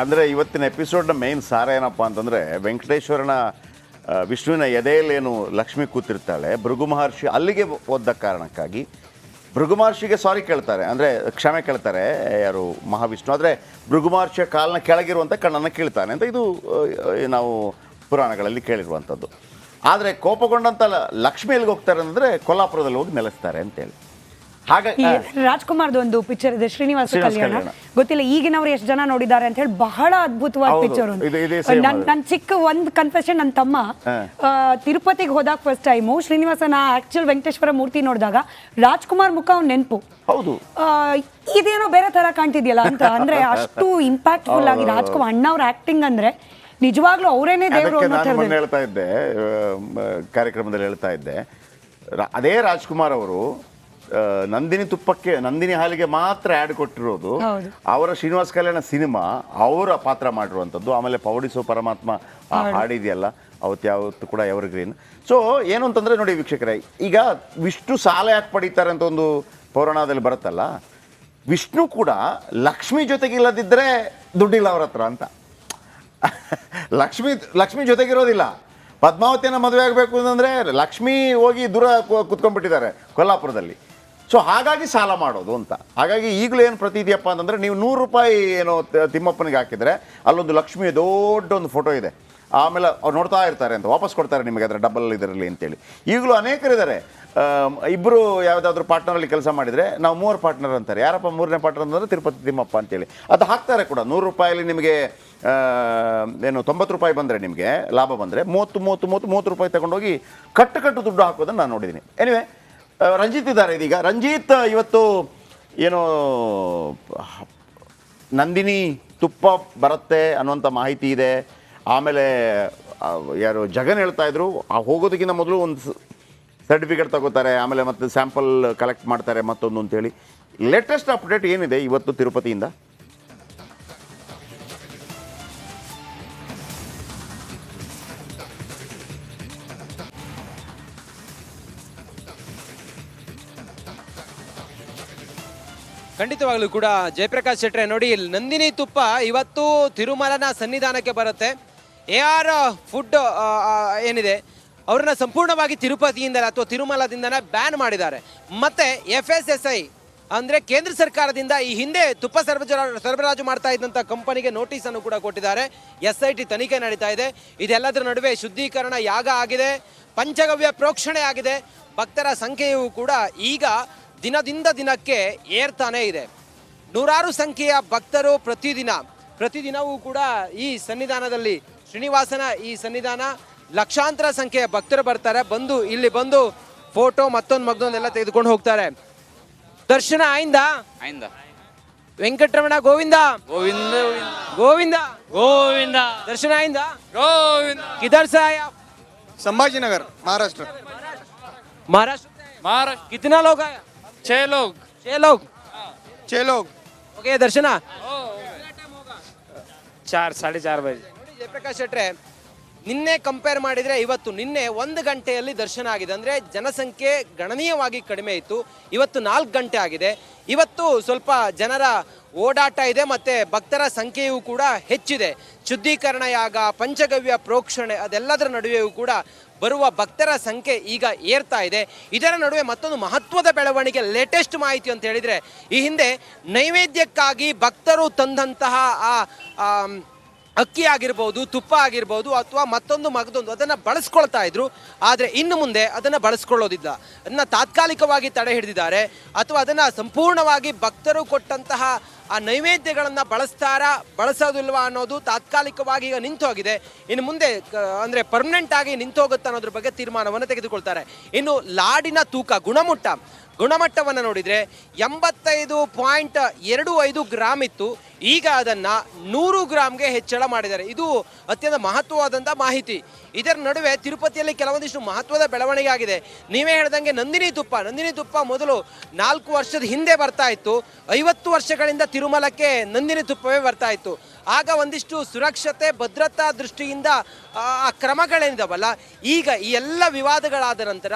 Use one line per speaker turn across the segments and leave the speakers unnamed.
ಅಂದರೆ ಇವತ್ತಿನ ಎಪಿಸೋಡ್ನ ಮೇನ್ ಸಾರ ಏನಪ್ಪ ಅಂತಂದರೆ ವೆಂಕಟೇಶ್ವರನ ವಿಷ್ಣುವಿನ ಎದೆಯಲ್ಲೇನು ಲಕ್ಷ್ಮಿ ಕೂತಿರ್ತಾಳೆ, ಭೃಗು ಮಹರ್ಷಿ ಅಲ್ಲಿಗೆ ಓದ್ದ ಕಾರಣಕ್ಕಾಗಿ ಭೃಗು ಮಹರ್ಷಿಗೆ ಸಾರಿ ಕೇಳ್ತಾರೆ, ಅಂದರೆ ಕ್ಷಮೆ ಕೇಳ್ತಾರೆ ಯಾರು ಮಹಾವಿಷ್ಣು, ಆದರೆ ಭೃಗು ಮಹರ್ಷಿಯ ಕಾಲನ ಕೆಳಗಿರುವಂಥ ಕಣ್ಣನ್ನು ಕೇಳ್ತಾನೆ ಅಂತ ಇದು ನಾವು ಪುರಾಣಗಳಲ್ಲಿ ಕೇಳಿರುವಂಥದ್ದು ಆದರೆ ಕೋಪಗೊಂಡಂಥ ಲಕ್ಷ್ಮಿ ಎಲ್ಲಿಗೆ ಹೋಗ್ತಾರೆ ಅಂದರೆ ಕೊಲ್ಲಾಪುರದಲ್ಲಿ ಹೋಗಿ ನೆಲೆಸ್ತಾರೆ ಅಂತೇಳಿ. ಹಾಗಾಗಿ
ಈ ರಾಜ್ಕುಮಾರ್ದು ಒಂದು ಪಿಕ್ಚರ್ ಇದೆ ಶ್ರೀನಿವಾಸ ಕಲ್ಯಾಣ. ಗೊತ್ತಿಲ್ಲ ಈಗಿನವ್ರು ಎಷ್ಟು ಜನ ನೋಡಿದ್ದಾರೆ ಅಂತ ಹೇಳಿ ಬಹಳ ಅದ್ಭುತವಾದ. ಪಿಕ್ಚರ್
ಇದು- ಇದು same
ನನ್
ಅದು.
ನನ್ ಚಿಕ್ಕ ಒಂದ್ ಕನ್ಫೆಷನ್ ನನ್ನ ತಮ್ಮ ತಿರುಪತಿಗೆ ಹೋದಾಗ ಫಸ್ಟ್ ಟೈಮು ಶ್ರೀನಿವಾಸನ ಆಕ್ಚುಲ್ ವೆಂಕಟೇಶ್ವರ ಮೂರ್ತಿ ನೋಡಿದಾಗ ರಾಜ್ಕುಮಾರ್ ಮುಖ ಅವ್ನ ನೆನಪು.
ಹೌದು.
ಇದೇನೋ ಬೇರೆ ತರ ಕಾಣ್ತಿದ್ಯಲ್ಲ ಅಂತ ಅಂದ್ರೆ ಅಷ್ಟು ಇಂಪ್ಯಾಕ್ಟ್ಫುಲ್ ಆಗಿ ರಾಜ್ಕುಮಾರ್ ಅಣ್ಣವ್ರ ಆಕ್ಟಿಂಗ್ ಅಂದ್ರೆ ನಿಜವಾಗ್ಲೂ ಅವರೇನೆ ದೇವರು
ಹೇಳ್ತಾ ಇದ್ದೆ ಕಾರ್ಯಕ್ರಮದಲ್ಲಿ ಹೇಳ್ತಾ ಇದ್ದೆ. ಅದೇ ರಾಜ್ಕುಮಾರ್ ಅವರು ನಂದಿನಿ ತುಪ್ಪಕ್ಕೆ ನಂದಿನಿ ಹಾಲಿಗೆ ಮಾತ್ರ ಆ್ಯಡ್ ಕೊಟ್ಟಿರೋದು. ಅವರ ಶ್ರೀನಿವಾಸ ಕಲ್ಯಾಣ ಸಿನಿಮಾ ಅವರ ಪಾತ್ರ ಮಾಡಿರುವಂಥದ್ದು. ಆಮೇಲೆ ಪೌಡಿಸೋ ಪರಮಾತ್ಮ ಆ ಹಾಡಿದೆಯಲ್ಲ ಅವತ್ತು ಯಾವತ್ತು ಕೂಡ ಎವರ್ಗ್ರೀನ್ ಸೊ ಏನು ಅಂತಂದರೆ ನೋಡಿ ವೀಕ್ಷಕರೇ ಈಗ ವಿಷ್ಣು ಸಾಲ ಯಾಕೆ ಪಡೀತಾರೆ ಅಂತ ಒಂದು ಪೌರಾಣದಲ್ಲಿ ಬರುತ್ತಲ್ಲ ವಿಷ್ಣು ಕೂಡ ಲಕ್ಷ್ಮಿ ಜೊತೆಗಿಲ್ಲದಿದ್ದರೆ ದುಡ್ಡಿಲ್ಲ ಅವ್ರ ಹತ್ರ ಅಂತ. ಲಕ್ಷ್ಮಿ ಲಕ್ಷ್ಮಿ ಜೊತೆಗಿರೋದಿಲ್ಲ ಪದ್ಮಾವತಿಯನ್ನು ಮದುವೆ ಆಗಬೇಕು ಅಂತಂದರೆ ಲಕ್ಷ್ಮಿ ಹೋಗಿ ದೂರ ಕುತ್ಕೊಂಡ್ಬಿಟ್ಟಿದ್ದಾರೆ ಕೊಲ್ಲಾಪುರದಲ್ಲಿ. ಸೊ ಹಾಗಾಗಿ ಸಾಲ ಮಾಡೋದು ಅಂತ. ಹಾಗಾಗಿ ಈಗಲೂ ಏನು ಪ್ರತಿ ಇದೆಯಪ್ಪ ಅಂತಂದರೆ ನೀವು ನೂರು ರೂಪಾಯಿ ಏನೋ ತಿಮ್ಮಪ್ಪನಿಗೆ ಹಾಕಿದರೆ ಅಲ್ಲೊಂದು ಲಕ್ಷ್ಮಿಯ ದೊಡ್ಡ ಒಂದು ಫೋಟೋ ಇದೆ. ಆಮೇಲೆ ಅವ್ರು ನೋಡ್ತಾ ಇರ್ತಾರೆ ಅಂತ, ವಾಪಸ್ ಕೊಡ್ತಾರೆ ನಿಮಗೆ ಅದರ ಡಬಲ್ ಇದರಲ್ಲಿ ಅಂತೇಳಿ. ಈಗಲೂ ಅನೇಕರಿದ್ದಾರೆ. ಇಬ್ಬರು ಯಾವುದಾದ್ರೂ ಪಾರ್ಟ್ನರಲ್ಲಿ ಕೆಲಸ ಮಾಡಿದರೆ ನಾವು ಮೂವರು ಪಾರ್ಟ್ನರ್ ಅಂತಾರೆ. ಯಾರಪ್ಪ ಮೂರನೇ ಪಾರ್ಟ್ನರ್ ಅಂದರೆ ತಿರುಪತಿ ತಿಮ್ಮಪ್ಪ ಅಂತೇಳಿ. ಅದು ಹಾಕ್ತಾರೆ ಕೂಡ. ನೂರು ರೂಪಾಯಲ್ಲಿ ನಿಮಗೆ ಏನು ತೊಂಬತ್ತು ರೂಪಾಯಿ ಬಂದರೆ ನಿಮಗೆ ಲಾಭ ಬಂದರೆ ಮೂವತ್ತು ಮೂವತ್ತು ಮೂವತ್ತು ಮೂವತ್ತು ರೂಪಾಯಿ ತಗೊಂಡೋಗಿ ಕಟ್ಟು ಕಟ್ಟು ದುಡ್ಡು ಹಾಕೋದನ್ನು ನಾನು ನೋಡಿದ್ದೀನಿ. ಎನಿವೆ ರಂಜಿತ್ ಇದ್ದಾರೆ ಇದೀಗ. ರಂಜಿತ್ ಇವತ್ತು ಏನು ನಂದಿನಿ ತುಪ್ಪ ಬರುತ್ತೆ ಅನ್ನುವಂಥ ಮಾಹಿತಿ ಇದೆ. ಆಮೇಲೆ ಯಾರು ಜಗನ್ ಹೇಳ್ತಾ ಇದ್ರು, ಆ, ಹೋಗೋದಕ್ಕಿಂತ ಮೊದಲು ಒಂದು ಸರ್ಟಿಫಿಕೇಟ್ ತಗೋತಾರೆ, ಆಮೇಲೆ ಮತ್ತೆ ಸ್ಯಾಂಪಲ್ ಕಲೆಕ್ಟ್ ಮಾಡ್ತಾರೆ ಮತ್ತೊಂದು ಅಂತೇಳಿ. ಲೇಟೆಸ್ಟ್ ಅಪ್ಡೇಟ್ ಏನಿದೆ ಇವತ್ತು ತಿರುಪತಿಯಿಂದ?
ಖಂಡಿತವಾಗ್ಲೂ ಕೂಡ ಜಯಪ್ರಕಾಶ್ ಶೆಟ್ರೆ ನೋಡಿ, ನಂದಿನಿ ತುಪ್ಪ ಇವತ್ತು ತಿರುಮಲನ ಸನ್ನಿಧಾನಕ್ಕೆ ಬರುತ್ತೆ. ಎ ಆರ್ ಫುಡ್ ಏನಿದೆ, ಅವ್ರನ್ನ ಸಂಪೂರ್ಣವಾಗಿ ತಿರುಪತಿಯಿಂದ ಅಥವಾ ತಿರುಮಲದಿಂದನೇ ಬ್ಯಾನ್ ಮಾಡಿದ್ದಾರೆ. ಮತ್ತೆ ಎಫ್ ಎಸ್ ಎಸ್ ಐ ಅಂದ್ರೆ ಕೇಂದ್ರ ಸರ್ಕಾರದಿಂದ ಈ ಹಿಂದೆ ತುಪ್ಪ ಸರಬರಾಜು ಸರಬರಾಜು ಮಾಡ್ತಾ ಇದ್ದಂಥ ಕಂಪನಿಗೆ ನೋಟಿಸ್ ಅನ್ನು ಕೂಡ ಕೊಟ್ಟಿದ್ದಾರೆ. ಎಸ್ ಐ ಟಿ ತನಿಖೆ ನಡೀತಾ ಇದೆ. ಇದೆಲ್ಲದರ ನಡುವೆ ಶುದ್ಧೀಕರಣ ಯಾಗ ಆಗಿದೆ, ಪಂಚಗವ್ಯ ಪ್ರೋಕ್ಷಣೆ ಆಗಿದೆ. ಭಕ್ತರ ಸಂಖ್ಯೆಯು ಕೂಡ ಈಗ ದಿನದಿಂದ ದಿನಕ್ಕೆ ಏರ್ತಾನೆ ಇದೆ ನೂರಾರು ಸಂಖ್ಯೆಯ ಭಕ್ತರು ಪ್ರತಿದಿನ ಪ್ರತಿದಿನವೂ ಕೂಡ ಈ ಸನ್ನಿಧಾನದಲ್ಲಿ ಶ್ರೀನಿವಾಸನ ಈ ಸನ್ನಿಧಾನ ಲಕ್ಷಾಂತರ ಸಂಖ್ಯೆಯ ಭಕ್ತರು ಬರ್ತಾರೆ ಬಂದು ಇಲ್ಲಿ ಬಂದು ಫೋಟೋ ಮತ್ತೊಂದು ಮಗ್ದೊಂದೆಲ್ಲ ತೆಗೆದುಕೊಂಡು ಹೋಗ್ತಾರೆ ದರ್ಶನ ಆಯಿಂದ
ಆಯ್ದ
ವೆಂಕಟರಮಣ ಗೋವಿಂದ
ಗೋವಿಂದ
ಗೋವಿಂದ
ಗೋವಿಂದ
ದರ್ಶನ ಆಯಿಂದ
ಗೋವಿಂದ
किधर से आए आप
संभाजीनगर महाराष्ट्र
महाराष्ट्र से आए?
महाराष्ट्र
कितना लोग आए
छह लोग।
छह लोग? हाँ।
छह लोग।
ओके दर्शना।
चार साढ़े चार बजे।
जयप्रकाश शेट्टर है ನಿನ್ನೆ ಕಂಪೇರ್ ಮಾಡಿದರೆ ಇವತ್ತು ನಿನ್ನೆ ಒಂದು ಗಂಟೆಯಲ್ಲಿ ದರ್ಶನ ಆಗಿದೆ. ಅಂದರೆ ಜನಸಂಖ್ಯೆ ಗಣನೀಯವಾಗಿ ಕಡಿಮೆ ಇತ್ತು. ಇವತ್ತು ನಾಲ್ಕು ಗಂಟೆ ಆಗಿದೆ. ಇವತ್ತು ಸ್ವಲ್ಪ ಜನರ ಓಡಾಟ ಇದೆ ಮತ್ತು ಭಕ್ತರ ಸಂಖ್ಯೆಯೂ ಕೂಡ ಹೆಚ್ಚಿದೆ. ಶುದ್ಧೀಕರಣ ಯಾಗ ಪಂಚಗವ್ಯ ಪ್ರೋಕ್ಷಣೆ ಅದೆಲ್ಲದರ ನಡುವೆಯೂ ಕೂಡ ಬರುವ ಭಕ್ತರ ಸಂಖ್ಯೆ ಈಗ ಏರ್ತಾ ಇದೆ. ಇದರ ನಡುವೆ ಮತ್ತೊಂದು ಮಹತ್ವದ ಬೆಳವಣಿಗೆ ಲೇಟೆಸ್ಟ್ ಮಾಹಿತಿ ಅಂತ ಹೇಳಿದರೆ, ಈ ಹಿಂದೆ ನೈವೇದ್ಯಕ್ಕಾಗಿ ಭಕ್ತರು ತಂದಂತಹ ಆ ಅಕ್ಕಿ ಆಗಿರ್ಬೋದು, ತುಪ್ಪ ಆಗಿರ್ಬೋದು ಅಥವಾ ಮತ್ತೊಂದು ಮಗದೊಂದು ಅದನ್ನು ಬಳಸ್ಕೊಳ್ತಾ ಇದ್ರು. ಆದರೆ ಇನ್ನು ಮುಂದೆ ಅದನ್ನು ಬಳಸ್ಕೊಳ್ಳೋದಿಲ್ಲ. ಅದನ್ನು ತಾತ್ಕಾಲಿಕವಾಗಿ ತಡೆ ಹಿಡಿದಿದ್ದಾರೆ. ಅಥವಾ ಅದನ್ನು ಸಂಪೂರ್ಣವಾಗಿ ಭಕ್ತರು ಕೊಟ್ಟಂತಹ ಆ ನೈವೇದ್ಯಗಳನ್ನು ಬಳಸ್ತಾರಾ, ಬಳಸೋದಿಲ್ವಾ ಅನ್ನೋದು ತಾತ್ಕಾಲಿಕವಾಗಿ ಈಗ ನಿಂತೋಗಿದೆ. ಇನ್ನು ಮುಂದೆ ಅಂದರೆ ಪರ್ಮನೆಂಟ್ ಆಗಿ ನಿಂತು ಹೋಗುತ್ತೆ ಅನ್ನೋದ್ರ ಬಗ್ಗೆ ತೀರ್ಮಾನವನ್ನು ತೆಗೆದುಕೊಳ್ತಾರೆ. ಇನ್ನು ಲಾಡಿನ ತೂಕ, ಗುಣಮಟ್ಟ ಗುಣಮಟ್ಟವನ್ನು ನೋಡಿದರೆ ಎಂಬತ್ತೈದು ಪಾಯಿಂಟ್ ಎರಡು ಐದು ಗ್ರಾಮ್ ಇತ್ತು. ಈಗ ಅದನ್ನು ನೂರು ಗ್ರಾಮ್ಗೆ ಹೆಚ್ಚಳ ಮಾಡಿದ್ದಾರೆ. ಇದು ಅತ್ಯಂತ ಮಹತ್ವವಾದಂಥ ಮಾಹಿತಿ. ಇದರ ನಡುವೆ ತಿರುಪತಿಯಲ್ಲಿ ಕೆಲವೊಂದಿಷ್ಟು ಮಹತ್ವದ ಬೆಳವಣಿಗೆ ಆಗಿದೆ. ನೀವೇ ಹೇಳ್ದಂಗೆ ನಂದಿನಿ ತುಪ್ಪ. ನಂದಿನಿ ತುಪ್ಪ ಮೊದಲು ನಾಲ್ಕು ವರ್ಷದ ಹಿಂದೆ ಬರ್ತಾ ಇತ್ತು. ಐವತ್ತು ವರ್ಷಗಳಿಂದ ತಿರುಮಲಕ್ಕೆ ನಂದಿನಿ ತುಪ್ಪವೇ ಬರ್ತಾ ಇತ್ತು. ಆಗ ಒಂದಿಷ್ಟು ಸುರಕ್ಷತೆ, ಭದ್ರತಾ ದೃಷ್ಟಿಯಿಂದ, ಆ ಕ್ರಮಗಳೇನಿದಾವಲ್ಲ ಈಗ ಈ ಎಲ್ಲ ವಿವಾದಗಳಾದ ನಂತರ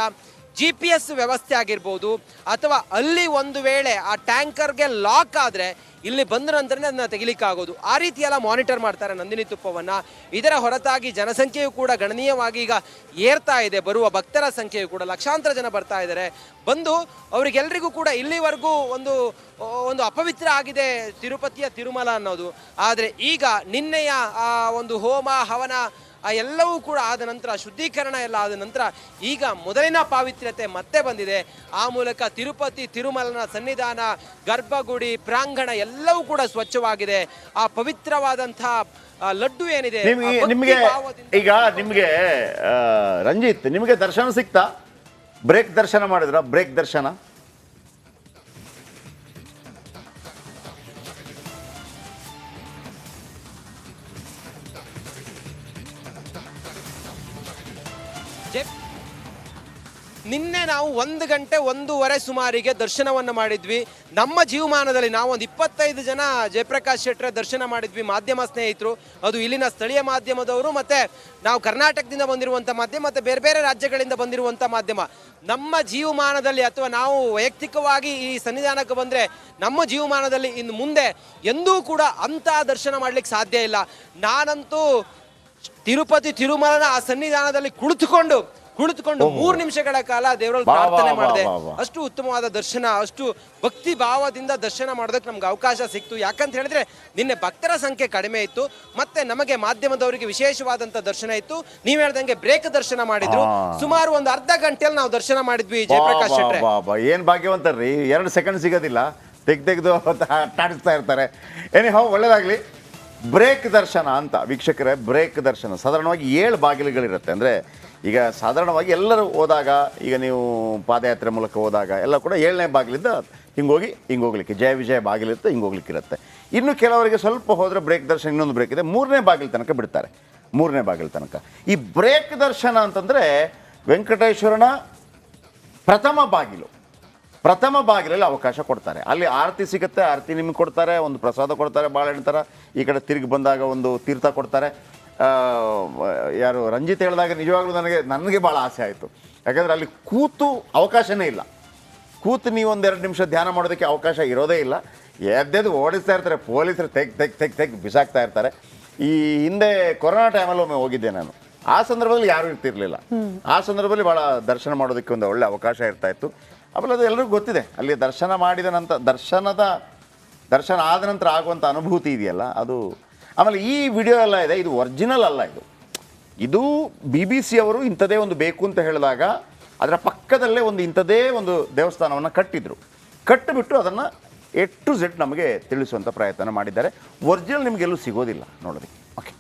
ಜಿ ಪಿ ಎಸ್ ವ್ಯವಸ್ಥೆ ಆಗಿರ್ಬೋದು, ಅಥವಾ ಅಲ್ಲಿ ಒಂದು ವೇಳೆ ಆ ಟ್ಯಾಂಕರ್ಗೆ ಲಾಕ್ ಆದರೆ ಇಲ್ಲಿ ಬಂದ ನಂತರನೇ ಅದನ್ನ ತೆಗಿಲಿಕ್ಕಾಗೋದು. ಆ ರೀತಿ ಎಲ್ಲ ಮಾನಿಟರ್ ಮಾಡ್ತಾರೆ ನಂದಿನಿ ತುಪ್ಪವನ್ನು. ಇದರ ಹೊರತಾಗಿ ಜನಸಂಖ್ಯೆಯು ಕೂಡ ಗಣನೀಯವಾಗಿ ಈಗ ಏರ್ತಾ ಇದೆ. ಬರುವ ಭಕ್ತರ ಸಂಖ್ಯೆಯು ಕೂಡ ಲಕ್ಷಾಂತರ ಜನ ಬರ್ತಾ ಇದ್ದಾರೆ. ಬಂದು ಅವರಿಗೆಲ್ಲರಿಗೂ ಕೂಡ ಇಲ್ಲಿವರೆಗೂ ಒಂದು ಒಂದು ಅಪವಿತ್ರ ಆಗಿದೆ ತಿರುಪತಿಯ ತಿರುಮಲ ಅನ್ನೋದು. ಆದರೆ ಈಗ ನಿನ್ನೆಯ ಒಂದು ಹೋಮ, ಹವನ ಆ ಎಲ್ಲವೂ ಕೂಡ ಆದ ನಂತರ ಶುದ್ಧೀಕರಣ ಎಲ್ಲ ಆದ ನಂತರ ಈಗ ಮೊದಲಿನ ಪಾವಿತ್ರ್ಯತೆ ಮತ್ತೆ ಬಂದಿದೆ. ಆ ಮೂಲಕ ತಿರುಪತಿ ತಿರುಮಲನ ಸನ್ನಿಧಾನ ಗರ್ಭಗುಡಿ ಪ್ರಾಂಗಣ ಎಲ್ಲವೂ ಕೂಡ ಸ್ವಚ್ಛವಾಗಿದೆ. ಆ ಪವಿತ್ರವಾದಂತಹ ಲಡ್ಡು ಏನಿದೆ
ನಿಮಗೆ ಈಗ ನಿಮಗೆ ರಂಜಿತ್ ನಿಮಗೆ ದರ್ಶನ ಸಿಕ್ತಾ? ಬ್ರೇಕ್ ದರ್ಶನ ಮಾಡಿದ್ರ? ಬ್ರೇಕ್ ದರ್ಶನ?
ನಿನ್ನೆ ನಾವು ಒಂದು ಗಂಟೆ ಒಂದೂವರೆ ಸುಮಾರಿಗೆ ದರ್ಶನವನ್ನು ಮಾಡಿದ್ವಿ. ನಮ್ಮ ಜೀವಮಾನದಲ್ಲಿ ನಾವು ಒಂದು ಇಪ್ಪತ್ತೈದು ಜನ ಜಯಪ್ರಕಾಶ್ ಶೆಟ್ಟರ ದರ್ಶನ ಮಾಡಿದ್ವಿ ಮಾಧ್ಯಮ ಸ್ನೇಹಿತರು. ಅದು ಇಲ್ಲಿನ ಸ್ಥಳೀಯ ಮಾಧ್ಯಮದವರು ಮತ್ತು ನಾವು ಕರ್ನಾಟಕದಿಂದ ಬಂದಿರುವಂಥ ಮಾಧ್ಯಮ ಮತ್ತು ಬೇರೆ ಬೇರೆ ರಾಜ್ಯಗಳಿಂದ ಬಂದಿರುವಂಥ ಮಾಧ್ಯಮ. ನಮ್ಮ ಜೀವಮಾನದಲ್ಲಿ ಅಥವಾ ನಾವು ವೈಯಕ್ತಿಕವಾಗಿ ಈ ಸನ್ನಿಧಾನಕ್ಕೆ ಬಂದರೆ ನಮ್ಮ ಜೀವಮಾನದಲ್ಲಿ ಇನ್ನು ಮುಂದೆ ಎಂದೂ ಕೂಡ ಅಂಥ ದರ್ಶನ ಮಾಡಲಿಕ್ಕೆ ಸಾಧ್ಯ ಇಲ್ಲ. ನಾನಂತೂ ತಿರುಪತಿ ತಿರುಮಲನ ಆ ಸನ್ನಿಧಾನದಲ್ಲಿ ಕುಳಿತುಕೊಂಡು ಕುಳಿತುಕೊಂಡು ಮೂರ್ ನಿಮಿಷಗಳ ಕಾಲ ದೇವರಲ್ಲಿ ಪ್ರಾರ್ಥನೆ ಮಾಡಿದೆ. ಅಷ್ಟು ಉತ್ತಮವಾದ ದರ್ಶನ ಅಷ್ಟು ಭಕ್ತಿ ಭಾವದಿಂದ ದರ್ಶನ ಮಾಡೋದಕ್ಕೆ ನಮ್ಗೆ ಅವಕಾಶ ಸಿಕ್ತು. ಯಾಕಂತ ಹೇಳಿದ್ರೆ ನಿನ್ನೆ ಭಕ್ತರ ಸಂಖ್ಯೆ ಕಡಿಮೆ ಇತ್ತು ಮತ್ತೆ ನಮಗೆ ಮಾಧ್ಯಮದವರಿಗೆ ವಿಶೇಷವಾದಂತ ದರ್ಶನ ಇತ್ತು. ನೀವ್ ಹೇಳ್ದಂಗೆ ಬ್ರೇಕ್ ದರ್ಶನ ಮಾಡಿದ್ರು. ಸುಮಾರು ಒಂದು ಅರ್ಧ ಗಂಟೆಯಲ್ಲಿ ನಾವು ದರ್ಶನ ಮಾಡಿದ್ವಿ ಜಯಪ್ರಕಾಶ್ ಶೆಟ್ರೆ.
ಏನ್ ಭಾಗ್ಯವಂತರ್ರಿ? ಎರಡು ಸೆಕೆಂಡ್ ಸಿಗೋದಿಲ್ಲ. ತೆಗ್ ತೆಗೆದು ಟಾಡಿಸ್ತಾ ಇರ್ತಾರೆ. ಏನೇ ಹೌ ಒಳ್ಳೇದಾಗ್ಲಿ. ಬ್ರೇಕ್ ದರ್ಶನ ಅಂತ ವೀಕ್ಷಕರೇ ಬ್ರೇಕ್ ದರ್ಶನ. ಸಾಧಾರಣವಾಗಿ ಏಳು ಬಾಗಿಲುಗಳಿರುತ್ತೆ. ಅಂದರೆ ಈಗ ಸಾಧಾರಣವಾಗಿ ಎಲ್ಲರೂ ಹೋದಾಗ, ಈಗ ನೀವು ಪಾದಯಾತ್ರೆ ಮೂಲಕ ಹೋದಾಗ ಎಲ್ಲ ಕೂಡ ಏಳನೇ ಬಾಗಿಲಿಂದ ಹಿಂಗೋಗಿ ಹಿಂಗೆ ಹೋಗ್ಲಿಕ್ಕೆ, ಜಯ ವಿಜಯ ಬಾಗಿಲಿರುತ್ತೆ ಹಿಂಗೆ ಹೋಗ್ಲಿಕ್ಕಿರುತ್ತೆ. ಇನ್ನು ಕೆಲವರಿಗೆ ಸ್ವಲ್ಪ ಹೋದರೆ ಬ್ರೇಕ್ ದರ್ಶನ, ಇನ್ನೊಂದು ಬ್ರೇಕ್ ಇದೆ, ಮೂರನೇ ಬಾಗಿಲು ತನಕ ಬಿಡ್ತಾರೆ. ಮೂರನೇ ಬಾಗಿಲು ತನಕ. ಈ ಬ್ರೇಕ್ ದರ್ಶನ ಅಂತಂದರೆ ವೆಂಕಟೇಶ್ವರನ ಪ್ರಥಮ ಬಾಗಿಲು. ಪ್ರಥಮ ಬಾಗಿಲಲ್ಲಿ ಅವಕಾಶ ಕೊಡ್ತಾರೆ. ಅಲ್ಲಿ ಆರತಿ ಸಿಗುತ್ತೆ, ಆರತಿ ನಿಮಗೆ ಕೊಡ್ತಾರೆ, ಒಂದು ಪ್ರಸಾದ ಕೊಡ್ತಾರೆ, ಬಾಳೆಹಣ್ಣು ಥರ ಈ ಕಡೆ ತಿರುಗಿ ಬಂದಾಗ ಒಂದು ತೀರ್ಥ ಕೊಡ್ತಾರೆ. ಯಾರು ರಂಜಿತ್ ಹೇಳಿದಾಗ ನಿಜವಾಗ್ಲೂ ನನಗೆ ನನಗೆ ಭಾಳ ಆಸೆ ಆಯಿತು. ಯಾಕಂದರೆ ಅಲ್ಲಿ ಕೂತು ಅವಕಾಶನೇ ಇಲ್ಲ. ಕೂತು ನೀವು ಒಂದೆರಡು ನಿಮಿಷ ಧ್ಯಾನ ಮಾಡೋದಕ್ಕೆ ಅವಕಾಶ ಇರೋದೇ ಇಲ್ಲ. ಎದ್ದೆದ್ದು ಓಡಿಸ್ತಾ ಇರ್ತಾರೆ ಪೊಲೀಸರು ತೆಗ್ ತೆಗ್ ತೆಗ್ ತೆಗ್ ಬಿಸಾಕ್ತಾ ಇರ್ತಾರೆ. ಈ ಹಿಂದೆ ಕೊರೋನಾ ಟೈಮಲ್ಲಿ ಒಮ್ಮೆ ಹೋಗಿದ್ದೆ ನಾನು. ಆ ಸಂದರ್ಭದಲ್ಲಿ ಯಾರೂ ಇರ್ತಿರ್ಲಿಲ್ಲ. ಆ ಸಂದರ್ಭದಲ್ಲಿ ಭಾಳ ದರ್ಶನ ಮಾಡೋದಕ್ಕೆ ಒಂದು ಒಳ್ಳೆ ಅವಕಾಶ ಇರ್ತಾ ಇತ್ತು. ಆಮೇಲೆ ಅದು ಎಲ್ಲರಿಗೂ ಗೊತ್ತಿದೆ ಅಲ್ಲಿ ದರ್ಶನ ಮಾಡಿದ ನಂತರ ದರ್ಶನದ ದರ್ಶನ ಆದ ನಂತರ ಆಗುವಂಥ ಅನುಭೂತಿ ಇದೆಯಲ್ಲ ಅದು ಆಮೇಲೆ ಈ ವಿಡಿಯೋ ಎಲ್ಲ ಇದೆ, ಇದು ಒರಿಜಿನಲ್ ಅಲ್ಲ ಇದು. ಇದು ಬಿ ಬಿ ಸಿ ಅವರು ಇಂಥದೇ ಒಂದು ಬೇಕು ಅಂತ ಹೇಳಿದಾಗ ಅದರ ಪಕ್ಕದಲ್ಲೇ ಒಂದು ಇಂಥದೇ ಒಂದು ದೇವಸ್ಥಾನವನ್ನು ಕಟ್ಟಿದ್ರು. ಕಟ್ಟಿಬಿಟ್ಟು ಅದನ್ನು ಎ ಟು ಝೆಡ್ ನಮಗೆ ತಿಳಿಸುವಂಥ ಪ್ರಯತ್ನ ಮಾಡಿದ್ದಾರೆ. ಒರಿಜಿನಲ್ ನಿಮಗೆಲ್ಲೂ ಸಿಗೋದಿಲ್ಲ ನೋಡೋದಕ್ಕೆ. ಓಕೆ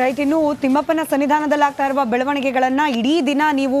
ರೈಟ್ ಇನ್ನು ತಿಮ್ಮಪ್ಪನ ಸನ್ನಿಧಾನದಲ್ಲಿ ಆಗ್ತಾ ಇರುವ ಬೆಳವಣಿಗೆಗಳನ್ನ ಇಡೀ ದಿನ ನೀವು